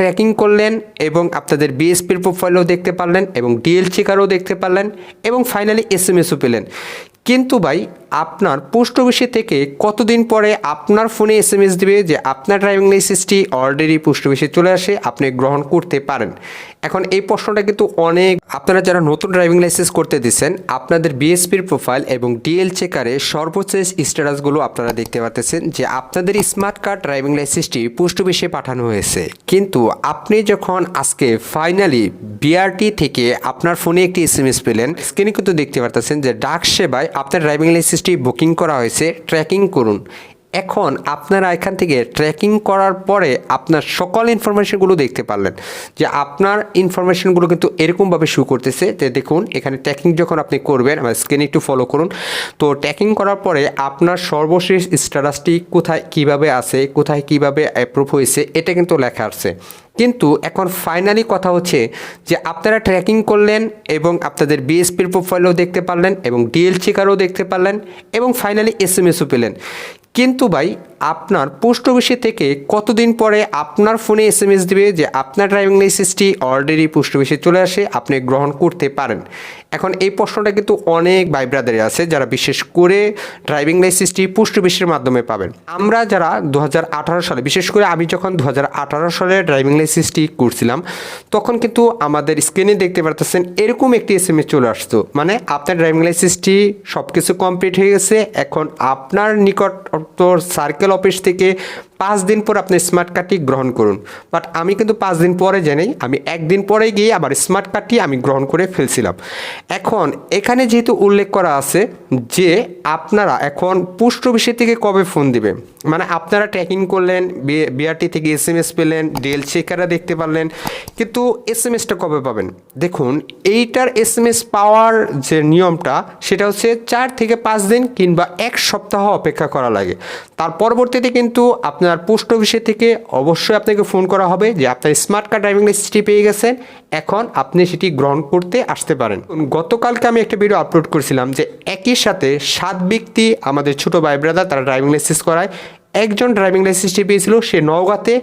Tracking করলেন এবং আপনাদের বিএসপির প্রোফাইলও দেখতে পারলেন এবং ডিএল চেকারও দেখতে পারলেন এবং ফাইনালি এস এম এসও পেলেন। কিন্তু ভাই, আপনার পোস্ট অফিসে থেকে কতদিন পরে আপনার ফোনে এস এম এস দেবে যে আপনার ড্রাইভিং লাইসেন্সটি অলরেডি পোস্ট অফিসে চলে আসে, আপনি গ্রহণ করতে পারেন? এখন এই প্রশ্নটা কিন্তু অনেক, আপনারা যারা নতুন ড্রাইভিং লাইসেন্স করতে দিচ্ছেন আপনাদের বিএসপির প্রোফাইল এবং ডিএল চেকারে সর্বশেষ স্ট্যাটাসগুলো আপনারা দেখতে পাচ্ছেন যে আপনাদের স্মার্ট কার্ড ড্রাইভিং লাইসেন্সটি পোস্ট অফিসে পাঠানো হয়েছে। কিন্তু আপনি যখন আজকে ফাইনালি বিআরটি থেকে আপনার ফোনে একটি এস এম এস পেলেন স্ক্রিনে কিন্তু দেখতে পারতেছেন যে ডাক সেবায় আপনার ড্রাইভিং লাইসেন্সটি বুকিং করা হয়েছে। ট্র্যাকিং করুন। এখন আপনারা এখান থেকে ট্র্যাকিং করার পরে আপনার সকল ইনফরমেশনগুলো দেখতে পারলেন যে আপনার ইনফরমেশনগুলো কিন্তু এরকমভাবে শু করতেছে যে দেখুন, এখানে ট্র্যাকিং যখন আপনি করবেন, আমার স্ক্রিন একটু ফলো করুন, তো ট্র্যাকিং করার পরে আপনার সর্বশেষ স্ট্যাটাসটি কোথায় কীভাবে আছে, কোথায় কীভাবে অ্যাপ্রুভ হয়েছে, এটা কিন্তু লেখা আছে। কিন্তু এখন ফাইনালি কথা হচ্ছে যে আপনারা ট্র্যাকিং করলেন এবং আপনাদের বিএসপির প্রোফাইলও দেখতে পারলেন এবং ডিএল চেকারও দেখতে পারলেন এবং ফাইনালি এস এম এসও পেলেন। কিন্তু ভাই আপনার পোস্ট অফিসে থেকে কতদিন পরে আপনার ফোনে এস এম এস দেবে যে আপনার ড্রাইভিং লাইসেন্সটি অলরেডি পোস্ট অফিসে চলে আসে, আপনি গ্রহণ করতে পারেন। এখন এই প্রশ্নটা কিন্তু অনেক ভাই ব্রাদারে আছে যারা বিশেষ করে ড্রাইভিং লাইসেন্সটি পোস্ট অফিসের মাধ্যমে পাবেন। আমরা যারা দু হাজার আঠারো সালে, বিশেষ করে আমি যখন দু হাজার আঠারো সালে ড্রাইভিং লাইসেন্সটি করছিলাম, তখন কিন্তু আমাদের স্ক্রিনে দেখতে পারতেছেন এরকম একটি এস এম এস চলে আসতো। মানে আপনার ড্রাইভিং লাইসেন্সটি সব কিছু কমপ্লিট হয়ে গেছে, এখন আপনার নিকটতর সার্কেল অফিস থেকে, পাঁচ দিন পর আপনি স্মার্ট কার্ডটি গ্রহণ করুন। বাট আমি কিন্তু পাঁচ দিন পরে জানি আমি একদিন পরে গিয়ে আবার স্মার্ট কার্ডটি আমি গ্রহণ করে ফেলছিলাম। এখন, এখানে যেহেতু উল্লেখ করা আছে যে আপনারা এখন পোস্ট অফিসের থেকে কবে ফোন দিবে মানে আপনারা ট্র্যাকিং করলেন বিআরটি থেকে এস এম এস পেলেন ডিএল চেকারা দেখতে পারলেন, কিন্তু এস এম এসটা কবে পাবেন? দেখুন, এইটার এস এম এস পাওয়ার যে নিয়মটা, সেটা হচ্ছে চার থেকে পাঁচ দিন কিংবা এক সপ্তাহ অপেক্ষা করা লাগে। তার পরবর্তীতে কিন্তু আপনার পোস্ট অফিসে থেকে অবশ্যই আপনাকে ফোন করা হবে যে আপনার স্মার্ট কার্ড ড্রাইভিং লাইসেন্সটি পেয়ে গেছেন। এখন আপনি সেটি গ্রহণ করতে আসতে পারেন। গতকালকে আমি একটা ভিডিও আপলোড করেছিলাম যে একই সাথে সাত ব্যক্তি আমাদের ছোট ভাই ব্রাদার তারা ড্রাইভিং লাইসেন্স করায়। একজন ড্রাইভিং লাইসেন্সটি পেয়েছিল সে নওগাঁতে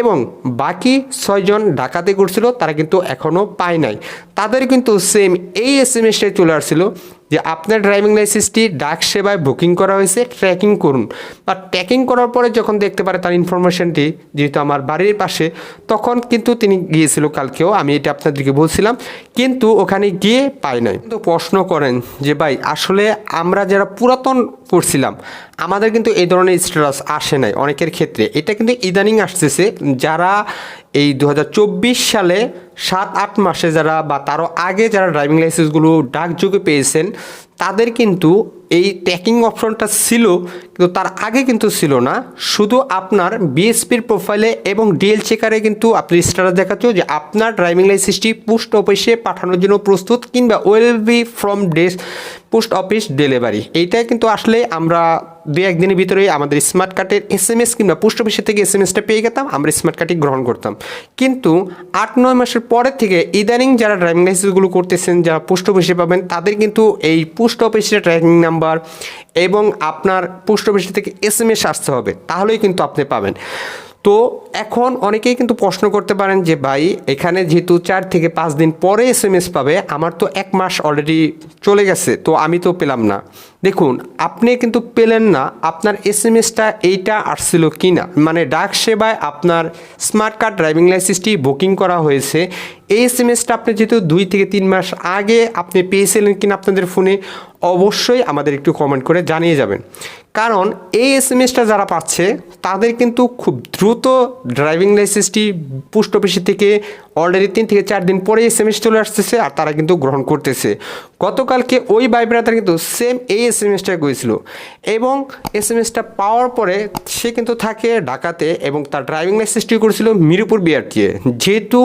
এবং বাকি ছয়জন ঢাকাতে করছিল তারা কিন্তু এখনও পায় নাই। তাদের কিন্তু সেম এই এস এম এসটাই চলে আসছিল। যে আপনার ড্রাইভিং লাইসেন্সটি ডাক সেবায় বুকিং করা হয়েছে ট্র্যাকিং করুন। বা ট্র্যাকিং করার পরে যখন দেখতে পারে তার ইনফরমেশনটি যেহেতু আমার বাড়ির পাশে, তখন কিন্তু তিনি গিয়েছিল কালকেও, আমি এটা আপনাদেরকে বলছিলাম, কিন্তু ওখানে গিয়ে পায় নাই। কিন্তু প্রশ্ন করেন যে, ভাই, আসলে আমরা যারা পুরাতন করছিলাম আমাদের কিন্তু এই ধরনের স্ট্যাটাস আসে নাই অনেকের ক্ষেত্রে। এটা কিন্তু ইদানিং আসতেছে, যারা এই দু হাজার চব্বিশ সালে সাত, আট মাসে যারা বা তারও আগে যারা ড্রাইভিং লাইসেন্সগুলো ডাকযোগে পেয়েছেন, তাদের কিন্তু এই ট্র্যাকিং অপশনটা ছিল, কিন্তু তার আগে কিন্তু ছিল না। শুধু আপনার বিএসপির প্রোফাইলে এবং ডিএল চেকারে কিন্তু আপনি স্ট্যাটাস দেখাচ্ছ যে আপনার ড্রাইভিং লাইসেন্সটি পোস্ট অফিসে পাঠানোর জন্য প্রস্তুত কিংবা ওয়েল বি ফ্রম ডেস পোস্ট অফিস ডেলিভারি। এইটাই কিন্তু আসলে আমরা দু একদিনের ভিতরেই আমাদের স্মার্ট কার্ডের এস এম এস কিংবা পোস্ট অফিসের থেকে এস এম এসটা পেয়ে গেতাম, আমরা স্মার্ট কার্ডটি গ্রহণ করতাম। কিন্তু আট, নয় মাসের পরের থেকে ইদানিং যারা ড্রাইভিং লাইসেন্সগুলো করতেছেন, যারা পোস্ট অফিসে পাবেন, তাদের কিন্তু এই পোস্ট অফিসের ট্র্যাকিং নাম্বার এবং আপনার পোস্ট অফিস থেকে এস এম এস আসতে হবে। তাহলেই কিন্তু আপনি পাবেন। তো এখন অনেকেই কিন্তু প্রশ্ন করতে পারেন যে, ভাই, এখানে যেহেতু চার থেকে পাঁচ দিন পরে এস পাবে, আমার তো এক মাস অলরেডি চলে গেছে, তো আমি তো পেলাম না। দেখুন, আপনি কিন্তু পেলেন না আপনার এস এম এসটা এইটা আসছিল কি না মানে ডাক সেবায় আপনার স্মার্ট কার্ড, ড্রাইভিং লাইসেন্সটি বুকিং করা হয়েছে। এই এস এম এসটা আপনি যেহেতু দুই থেকে তিন মাস আগে আপনি পেয়েছিলেন কিনা আপনাদের ফোনে, অবশ্যই আমাদের একটু কমেন্ট করে জানিয়ে যাবেন। কারণ এই এস এম এসটা যারা পাচ্ছে, তাদের কিন্তু খুব দ্রুত ড্রাইভিং লাইসেন্সটি পোস্ট অফিসের থেকে অলরেডি তিন থেকে চার দিন পরে এস এম এস চলে আসতেছে আর তারা কিন্তু গ্রহণ করতেছে। গতকালকে ওই ভাইব্রাতার কিন্তু সেম এই এস এম এসটা গিয়েছিল। এবং এস এম এসটা পাওয়ার পরে সে কিন্তু থাকে ঢাকাতে এবং তার ড্রাইভিং লাইসেন্সটি করেছিল মিরপুর বিআরটিএ যেহেতু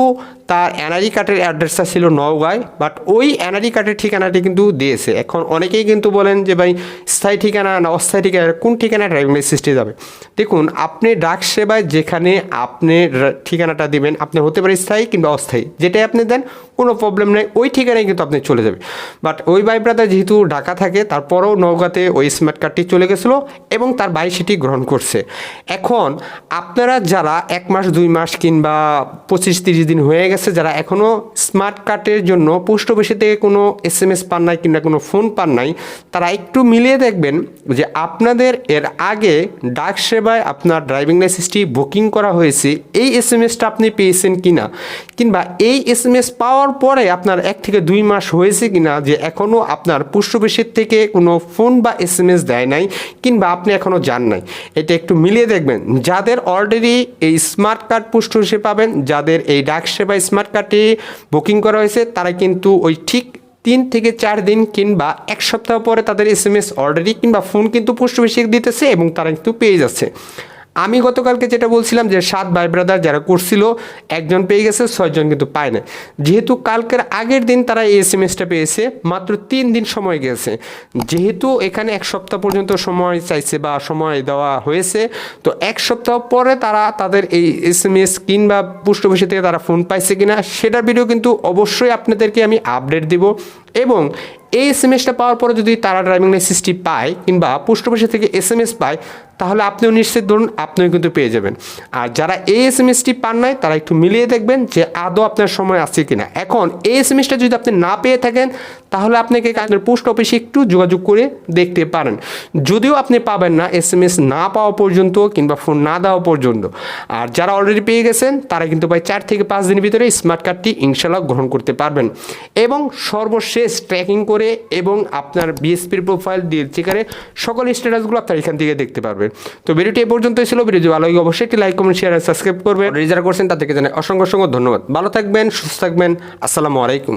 তার এনআরই কার্ডের অ্যাড্রেসটা ছিল নওগাঁয় বাট ওই এনআরই কার্ডের ঠিকানাটি কিন্তু দিয়েছে। এখন অনেকেই কিন্তু বলেন যে, ভাই, স্থায়ী ঠিকানা না, অস্থায়ী ঠিকানা কোন ঠিকানা ড্রাইভিং লাইসেন্সটি যাবে? দেখুন, আপনি ডাক সেবায় যেখানে আপনি ঠিকানাটা দিবেন, আপনি হতে পারে স্থায়ী কিংবা অস্থায়ী, যেটাই আপনি দেন, কোনো প্রবলেম নেই, ওই ঠিকানায় কিন্তু আপনি চলে যাবে বাট ওই ভাই ব্রাদার যেহেতু ঢাকা থাকে, তারপরেও নওগাঁতে ওই স্মার্ট কার্ডটি চলে গেছিল এবং তার ভাই সেটি গ্রহণ করছে। এখন আপনারা যারা এক মাস, দুই মাস কিংবা পঁচিশ, তিরিশ দিন হয়ে গেছে যারা এখনও স্মার্ট কার্ডের জন্য পোস্ট অফিসে থেকে কোনো এস এম এস পান নাই কিংবা কোনো ফোন পান নাই, তারা একটু মিলিয়ে দেখবেন যে আপনাদের এর আগে ডাক সেবায় আপনার ড্রাইভিং লাইসেন্সটি বুকিং করা হয়েছে, এই এস এম এসটা আপনি পেয়েছেন কি না কিংবা এই এস এম এস পাওয়ার পরে আপনার এক থেকে দুই মাস হয়েছে কি না যে এখনও আপনার পোস্ট অফিসের থেকে কোনো ফোন বা এস এম এস দেয় নাই কিংবা আপনি এখনও যান নাই? এটা একটু মিলিয়ে দেখবেন। যাদের অলরেডি এই স্মার্ট কার্ড পোস্ট অফিসে পাবেন, যাদের এই ডাক সেবা স্মার্ট কার্ডটি বুকিং করা হয়েছে, তারা কিন্তু ওই ঠিক তিন থেকে চার দিন কিংবা এক সপ্তাহ পরে তাদের এস এম এস অলরেডি কিংবা ফোন কিন্তু পোস্ট অফিসে দিতেছে এবং তারা কিন্তু পেয়ে যাচ্ছে। আমি গতকালকে যেটা বলছিলাম যে সাত ভাই ব্রাদার যারা করছিল, একজন পেয়ে গেছে, ছয়জন কিন্তু পায় না যেহেতু কালকের আগের দিন তারা এই এস এম এসটা পেয়েছে, মাত্র তিন দিন সময় গেছে। যেহেতু এখানে এক সপ্তাহ পর্যন্ত সময় চাইছে বা সময় দেওয়া হয়েছে, তো এক সপ্তাহ পরে তারা তাদের এই এস এম এস কিংবা অফিসে থেকে তারা ফোন পাইছে কিনা, সেটার ভিডিও কিন্তু অবশ্যই আপনাদেরকে আমি আপডেট দিব। এবং এই এস এম এসটা পাওয়ার পরে যদি তারা ড্রাইভিং লাইসেন্সটি পায় কিংবা পোস্ট থেকে এস এম এস পায়, তাহলে আপনিও নিশ্চিত ধরুন আপনিও কিন্তু পেয়ে যাবেন। আর যারা এই এস এম এসটি পান নাই, তারা একটু মিলিয়ে দেখবেন যে আদৌ আপনার সময় আছে কিনা। এখন এই এস এম এসটা যদি আপনি না পেয়ে থাকেন তাহলে আপনাকে আপনার পোস্ট অফিসে একটু যোগাযোগ করে দেখতে পারেন। যদিও আপনি পাবেন না এস না পাওয়া পর্যন্ত কিংবা ফোন না দেওয়া পর্যন্ত। আর যারা অলরেডি পেয়ে গেছেন, তারা কিন্তু প্রায় চার থেকে পাঁচ দিনের ভিতরে স্মার্ট কার্ডটি ইনশাল্লাহ গ্রহণ করতে পারবেন। এবং সর্বশেষ ট্র্যাকিং করে এবং আপনার বিএসপির প্রোফাইল দিয়ে চেকারে সকল স্ট্যাটাসগুলো আপনার এখান থেকে দেখতে পারবেন। তো ভিডিওটি এ পর্যন্তই ছিল। ভিডিও ভালো লাগে অবশ্যই একটি লাইক কমেন্ট শেয়ার সাবস্ক্রাইব করবেন। রিজার্ভ করছেন, তাদেরকে জানাই অসংখ্য অসংখ্য ধন্যবাদ। ভালো থাকবেন, সুস্থ থাকবেন। আসসালামু আলাইকুম।